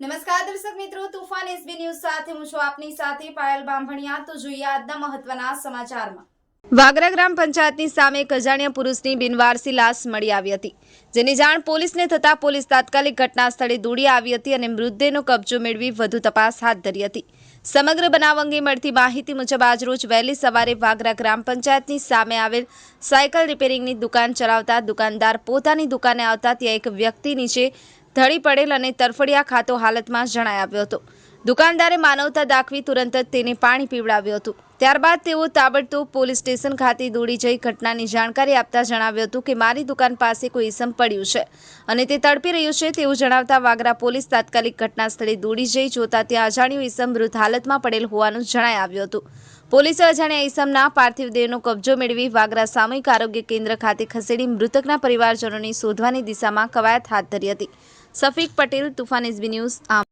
નમસ્કાર દર્શક મિત્રો, તુફાન એસબી ન્યૂઝ સાથે હું છું આપની સાથે પાયલ બાંભણિયા. તો જોઈએ આજના મહત્વના સમાચારમાં. વાગરા ગ્રામ પંચાયતની સામે અજાણ્યા પુરુષની બિનવારસી લાશ મળી આવી હતી, જેની જાણ પોલીસને થતાં પોલીસ તાત્કાલિક ઘટના સ્થળે દોડી આવી હતી અને મૃતદેહનો કબજો મેળવી વધુ તપાસ હાથ ધરી હતી. સમગ્ર બનાવ અંગે મળતી માહિતી મુજબ આજરોજ વહેલી સવારે વાગરા ગ્રામ પંચાયતની સામે આવેલ સાયકલ રિપેરિંગની દુકાન ચલાવતા દુકાનદાર પોતાની દુકાને આવતા ત્યાં એક વ્યક્તિ નીચે ઢળી પડેલ અને તરફડિયા ખાતો હાલતમાં જણાઈ આવ્યો હતો. દુકાનદારે માનવતા દાખવી તુરંત જ તેને પાણી પીવડાવ્યું હતું. ત્યારબાદ તેઓ તાબડતોબ પોલીસ સ્ટેશન ખાતે દોડી જઈ ઘટનાની જાણકારી આપતા જણાવ્યું હતું કે મારી દુકાન પાસે કોઈ ઇસમ પડ્યું છે અને તે તડપી રહ્યું છે તેવું જણાવતા વાગરા પોલીસ તાત્કાલિક ઘટના સ્થળે દોડી જઈ જોતા ત્યાં અજાણ્યું ઇસમ મૃત હાલતમાં પડેલ હોવાનું જણાઈ આવ્યું હતું. પોલીસે અજાણ્યા ઇસમના પાર્થિવ દેહનો કબજો મેળવી વાગરા સામૂહિક આરોગ્ય કેન્દ્ર ખાતે ખસેડી મૃતકના પરિવારજનોની શોધવાની દિશામાં કવાયત હાથ ધરી હતી. Safiq Patel Tufan SB news